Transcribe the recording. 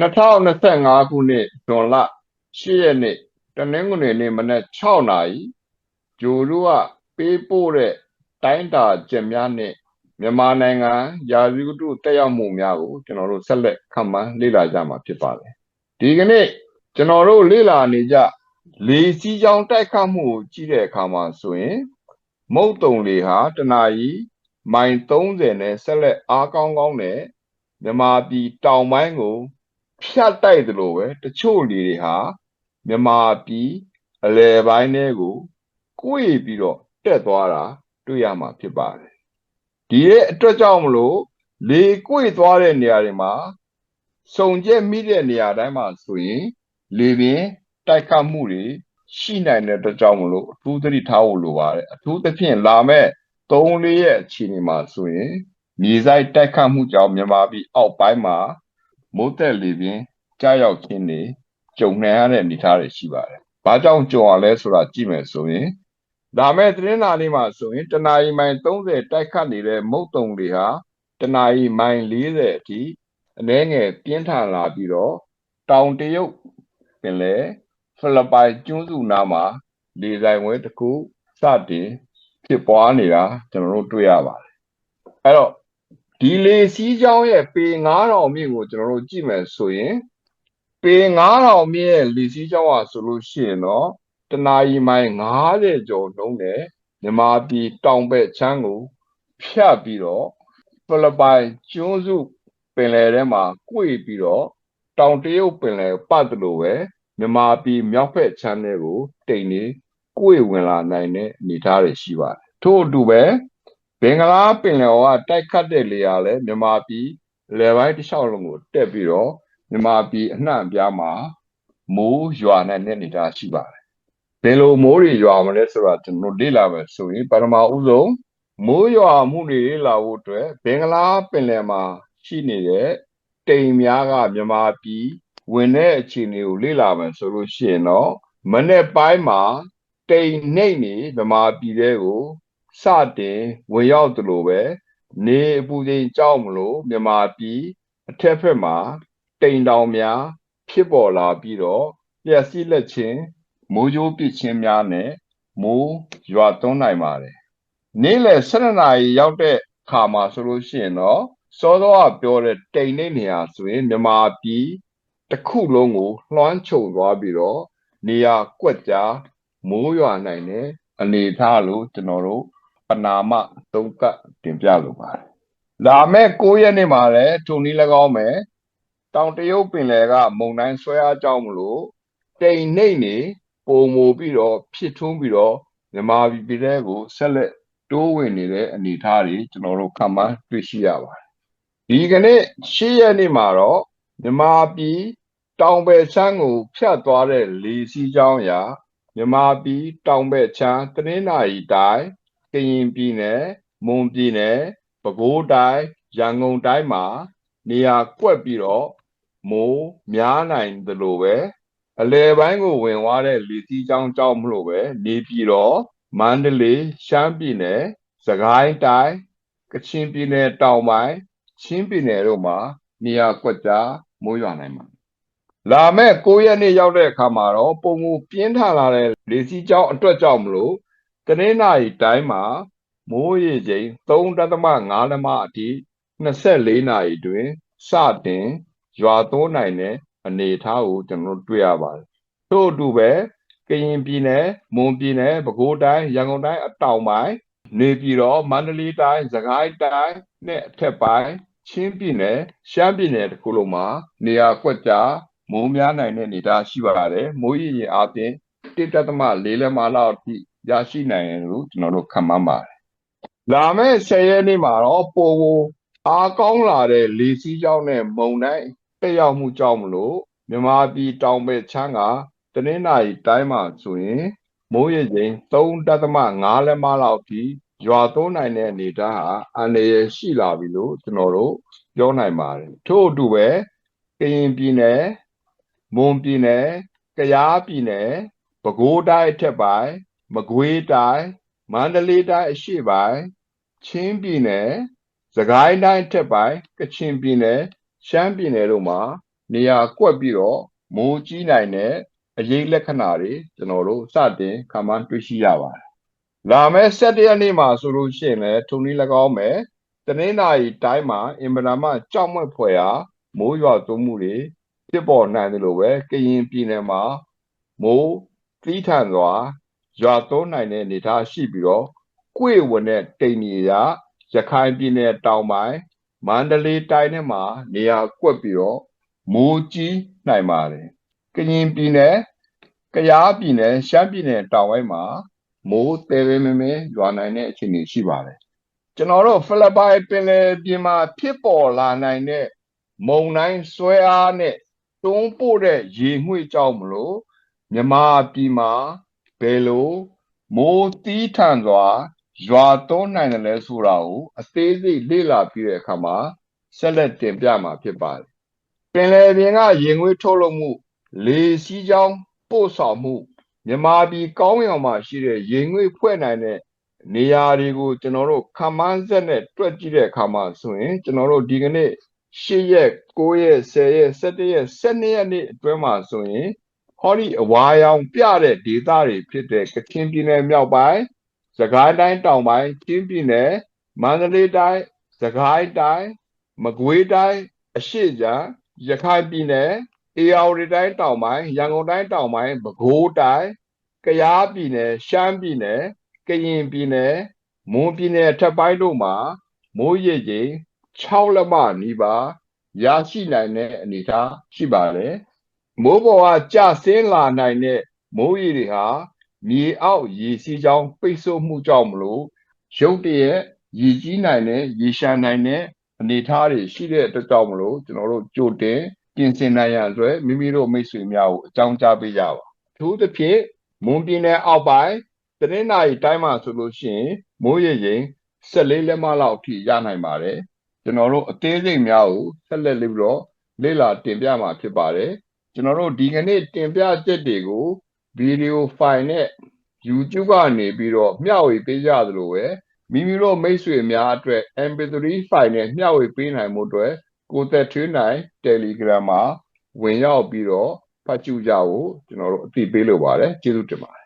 2025ခုနှစ်ဇွန်လ10ရက်နေ့တနင်္ဂနွေနေ့မနက်6နာရီဂျိုတို့ကပေးပို့တဲ့တိုင်းတာချက်များနဲ့မြန်မာနိုင်ငံရာဇဝတ္ထုတက်ရောက်မှုများကိုကျွန်တော်တို့ဆက်လက်ခန့်မှန်းလေ့လာကြမှာဖြစ်ပါတယ်ဒီကနေ့ကျွန်တော်တို့လေ့လာနေကြလေစီးကြောင်းတိုက်ခတ်မှုကိုကြည့်တဲ့အခါမှာဆိုရင်မုတ်တုံလေဟာတနာရီမိုင်30နဲ့ဆက်လက်အားကောင်းကောင်းနဲ့မြန်မာပြည်တောင်ပိုင်းကို ဖြတ်တိုက်သလိုပဲတချို့လေတွေဟာမြန်မာပြည်အလယ်ပိုင်းတွေကိုကိုယ်ပြီးတော့တက်သွားတာတွေ့ရမှာဖြစ်ပါတယ်ဒီရဲ့အတွက်ကြောင့်မလို့လေကိုယ်သွားတဲ့နေရာတွေမှာစုံကျက်မိတဲ့နေရာတိုင်းမှာဆိုရင် လေပင်တိုက်ခတ်မှုတွေရှိနိုင်တဲ့အတွက်ကြောင့်မလို့အထူးသတိထားဖို့လိုပါတယ်အထူးသဖြင့်လာမဲ့3-4ရက်အခြေအနေမှာဆိုရင်မြေဆိုင်တိုက်ခတ်မှုကြောင့်မြန်မာပြည်အောက်ပိုင်းမှာ မိုးသက်လေပင်ကြားရောက်ခြင်းတွေကြုံနိုင်ရတဲ့အနေအထားတွေရှိပါတယ်။ဘာကြောင့်ကြုံရလဲဆိုတာကြည့်မယ်ဆိုရင်ဒါမဲ့သတင်းစာလေးမှာဆိုရင်တနအီမိုင်30တိုက်ခတ်နေတဲ့မုတ်တုံတွေဟာတနအီမိုင်40အထိအနည်းငယ်ပြင်းထန်လာပြီးတော့တောင်တရုတ်ပင်လေဖိလစ်ပိုင်ကျွန်းစုနားမှာလေဆိုင်ဝဲတစ်ခုစတင်ဖြစ်ပွားနေတာကျွန်တော်တို့တွေ့ရပါတယ်။အဲ့တော့ ဒီလေစီးကြောင်းရဲ့ပေ9000မြင့်ကိုကျွန်တော်တို့ကြည့်မယ်ဆိုရင်ပေ9000မြင့်ရဲ့လေစီးကြောင်းဟာဆိုလို့ရှိရင်တော့တနာရီမိုင်90ကျော်နှုန်းနဲ့မြန်မာပြည်တောင်ဘက်ချမ်းကို ဖြတ်ပြီးတော့ဖိလစ်ပိုင်ကျွန်းစုပင်လယ်ထဲမှာကွေ့ပြီးတော့တောင်တရုတ်ပင်လယ်ပတ်တယ်လို့ပဲမြန်မာပြည်မြောက်ဘက်ချမ်းတွေကို တိမ်နေကွေ့ဝင်လာနိုင်တဲ့အနေအထားတွေရှိပါတယ်ထို့အတူပဲဘ င်္ဂလားပင်လယ်ော်ကတိုက်ခတ်တဲ့လေယာလည်းမြန်မာပြည်လယ်ပိုင်းတစ်လျှောက်လုံးကိုတက်ပြီးတော့မြန်မာပြည်အနှံ့အပြားမှာမိုးရွာနိုင်တဲ့အနေအထားရှိပါတယ်။ဘယ်လိုမိုးတွေရွာမလဲဆိုတာကျွန်တော်လေ့လာမယ်ဆိုရင်ပထမဦးဆုံးမိုးရွာမှုတွေလာဖို့အတွက်ဘင်္ဂလားပင်လယ်မှာရှိနေတဲ့တိမ်များကမြန်မာပြည်ဝင်တဲ့အခြေအနေကိုလေ့လာမယ်ဆိုလို့ရှိရင်တော့မနေ့ပိုင်းမှာတိမ်နှိမ့်နေမြန်မာပြည်တဲကို စတင်ဝင်ရောက်သလိုပဲနေအပူချိန်ကြောက်မလို့မြန်မာပြည်အထက်ဘက်မှာတိမ်တောင်များဖြစ်ပေါ်လာပြီးတော့လျှက်စီးလက်ချင်းမိုးကြိုးပစ်ခြင်းများနဲ့မိုးရွာသွန်းနိုင်ပါတယ်နေ့လယ်7နာရီရောက်တဲ့ခါမှာဆိုလို့ရှိရင်တော့စောစောကပြောတဲ့တိမ်နေနေရာဆိုရင်မြန်မာပြည်တစ်ခုလုံးကိုလွှမ်းခြုံသွားပြီးတော့နေရာကွက်ကြားမိုးရွာနိုင်တဲ့အနေအထားလို့ကျွန်တော်တို့ ပနာမသုံးကပ်တင်ပြလိုပါတယ်။လာမဲ့9ရက်နေ့မှာလည်းထုံနည်း၎င်းမယ်တောင်တရုတ်ပင်လယ်ကမုန်တိုင်းဆွဲအားကြောင့်မလို့တိမ်နှိမ့်နေပုံမူပြီးတော့ဖြစ်ထွန်းပြီးတော့မြန်မာပြည်ပြည်ထဲကိုဆက်လက်တိုးဝင်နေတဲ့အနေအထားတွေကျွန်တော်တို့ခံမှန်းတွေ့ရှိရပါတယ်။ဒီကနေ့10ရက်နေ့မှာတော့မြန်မာပြည်တောင်ဘက်ချမ်းကိုဖြတ်သွားတဲ့လေစီးကြောင်းရာမြန်မာပြည်တောင်ဘက်ချမ်းတနင်္သာရီတိုင်းက ရင်ပြည်နယ်မွန်ပြည်နယ်ပဲခူးတိုင်းရန်ကုန်တိုင်းမှာနေရာကွက်ပြီးတော့မိုးများနိုင်သလိုပဲအလဲပိုင်းကိုဝင်သွားတဲ့လေစီးကြောင်းကြောင့်မလို့ပဲနေပြည်တော်မန္တလေးရှမ်းပြည်နယ်စကိုင်းတိုင်းကချင်ပြည်နယ်တောင်ပိုင်းချင်းပြည်နယ်တို့မှာနေရာကွက်ကြားမိုးရွာနိုင်မှာလာမဲ့9ရက်နေ့ရောက်တဲ့အခါမှာတော့ပုံမူပြင်းထန်လာတဲ့လေစီးကြောင်းအတွက်ကြောင့်မလို့ တနင်္လာရီတိုင်းမှာမိုးရေချိန်3.5လမအထိ24နာရီတွင်စတင်ရွာသွန်းနိုင်တဲ့အနေအထားကိုကျွန်တော်တို့တွေ့ရပါတယ်။ထို့အတူပဲကရင်ပြည်နယ်၊မွန်ပြည်နယ်၊ပဲခူးတိုင်း၊ရန်ကုန်တိုင်းအတောင်ပိုင်းနေပြည်တော်မန္တလေးတိုင်းစကိုင်းတိုင်းနဲ့အထက်ပိုင်းချင်းပြည်နယ်ရှမ်းပြည်နယ်တခုလုံးမှာနေရာကွက်ကြားမိုးများနိုင်တဲ့အနေအထားရှိပါတယ်။မိုးရေရင်အားဖြင့်1.4လက်မလောက်အထိ ရရှိနိုင်တယ်လို့ကျွန်တော်တို့ခန့်မှန်းပါတယ်။လာမယ့်10ရက်နေ့မှာတော့ပိုကိုအားကောင်းလာတဲ့လေစီးကြောင်းနဲ့မုန်တိုင်းတက်ရောက်မှုကြောင့်မလို့မြန်မာပြည်တောင်ဘက်ချမ်းကတနင်္လာရီတိုင်းမှာဆိုရင်မိုးရေချိန်3.5လက်မလောက်ထိရွာသွန်းနိုင်တဲ့အနေအထားဟာအန္တရာယ်ရှိလာပြီလို့ကျွန်တော်တို့ပြောနိုင်ပါတယ်ထို့အတူပဲကရင်ပြည်နယ်မွန်ပြည်နယ်ကယားပြည်နယ်ပဲခူးတိုင်းအထက်ပိုင်း မကွေးတိုင်းမန္တလေးတိုင်းအရှေ့ပိုင်းချင်းပြည်နယ်စကိုင်းတိုင်းထက်ပိုင်းကချင်ပြည်နယ်ရှမ်းပြည်နယ်တို့မှာနေရာကွက်ပြီးတော့မိုးကြီးနိုင်တဲ့အရေးလက္ခဏာတွေကျွန်တော်တို့စတင်ခံမှန်းတွေ့ရှိရပါတယ်။လာမယ့်17ရက်နေ့မှာဆိုလို့ရှိရင်လည်းထုံနည်း၎င်းပဲတနင်္လာရီတိုင်းမှာအင်မတန်မှကြောက်မက်ဖွယ်ရာမိုးရွာသွန်းမှုတွေဖြစ်ပေါ်နိုင်တယ်လို့ပဲကရင်ပြည်နယ်မှာမိုးသီးထန်စွာ ရွာသွန်းနိုင်တဲ့အနေအထားရှိပြီးတော့ကွေ့ဝင်တဲ့တိမ်ကြီးရာရခိုင်ပြည်နယ်တောင်ပိုင်းမန္တလေးတိုင်းထဲမှာနေရာကွက်ပြီးတော့မိုးကြီးနိုင်ပါတယ်ကရင်ပြည်နယ်ကယားပြည်နယ်ရှမ်းပြည်နယ်တောင်ပိုင်းမှာမိုးတဲတဲမဲမဲရွာနိုင်တဲ့အခြေအနေရှိပါတယ်ကျွန်တော်တို့ဖိလစ်ပိုင်ပင်လယ်ပြင်မှာဖြစ်ပေါ်လာနိုင်တဲ့မုန်တိုင်းဆွဲအားနဲ့တွန်းပို့တဲ့ရေငွေ့ကြောင့်မလို့မြန်မာပြည်မှာ ဘယ်လိုမိုးတီးထန်စွာရွာသွန်းနိုင်တယ်လဲဆိုတာကိုအသေးစိတ်လေ့လာပြီးတဲ့အခါမှာဆက်လက်တင်ပြမှာဖြစ်ပါတယ်ပင်လယ်ပြင်ကရေငွေ့ထုတ်လုပ်မှု လေစီးကြောင်းပို့ဆောင်မှုမြန်မာပြည်ကောင်းကင်မှာရှိတဲ့ရေငွေ့ဖွဲ့နိုင်တဲ့နေရာတွေကိုကျွန်တော်တို့ခမန်းဆက်နဲ့တွက်ကြည့်တဲ့အခါမှာဆိုရင်ကျွန်တော်တို့ဒီကနေ့8ရက်9ရက်10ရက်17ရက်12ရက်နေ့အတွင်းမှာဆိုရင် ဟောဒီအဝါရောင်ပြတဲ့ဒေသတွေဖြစ်တဲ့ကချင်ပြည်နယ်မြောက်ပိုင်းစကိုင်းတိုင်းတောင်ပိုင်းချင်းပြည်နယ်မန္တလေးတိုင်းစကိုင်းတိုင်းမကွေးတိုင်းအရှိချံရခိုင်ပြည်နယ်အေရဝတီတိုင်းတောင်ပိုင်းရန်ကုန်တိုင်းတောင်ပိုင်းပဲခူးတိုင်းကယားပြည်နယ်ရှမ်းပြည်နယ်ကရင်ပြည်နယ်မွန်ပြည်နယ်ထပ်ပိုင်းတို့မှာမိုးရေချိန်6လက်မနီးပါးရရှိနိုင်တဲ့အနေအထားရှိပါတယ် မိုးပေါ်ကကျဆင်းလာနိုင်တဲ့မိုးရေတွေဟာမြေအောက်ရေစီးကြောင်းပိတ်ဆို့မှုကြောင့်မလို့ရုတ်တရက်ရေကြီးနိုင်တဲ့ရေရှမ်းနိုင်တဲ့အနေအထားတွေရှိတဲ့အတွက်ကြောင့်မလို့ကျွန်တော်တို့ကြိုတင်ပြင်ဆင်နိုင်ရန်အတွက်မိမိတို့မိတ်ဆွေများကိုအကြောင်းကြားပေးကြပါအထူးသဖြင့်မွန်ပြည်နယ်အောက်ပိုင်းတနင်္လာရီတိုင်းမှာဆိုလို့ရှိရင်မိုးရေချိန်14လက်မလောက်အထိရနိုင်ပါတယ်ကျွန်တော်တို့အသေးစိတ်များကိုဆက်လက်ပြီးတော့လေ့လာတင်ပြမှာဖြစ်ပါတယ် ကျွန်တော်တို့ဒီကနေ့တင်ပြချက်တွေကိုဗီဒီယိုဖိုင်နဲ့ YouTube ကနေပြီးတော့မျှဝေပေးကြသလိုပဲမိမိတို့မိတ်ဆွေများအတွက် MP3 ဖိုင်နဲ့မျှဝေပေးနိုင်မှုအတွက်ကိုသက်ထွေးနိုင် Telegram မှာဝင်ရောက်ပြီးတော့ဖတ်ကြည့်ကြဖို့ကျွန်တော်တို့အသိပေးလိုပါတယ်ကျေးဇူးတင်ပါတယ်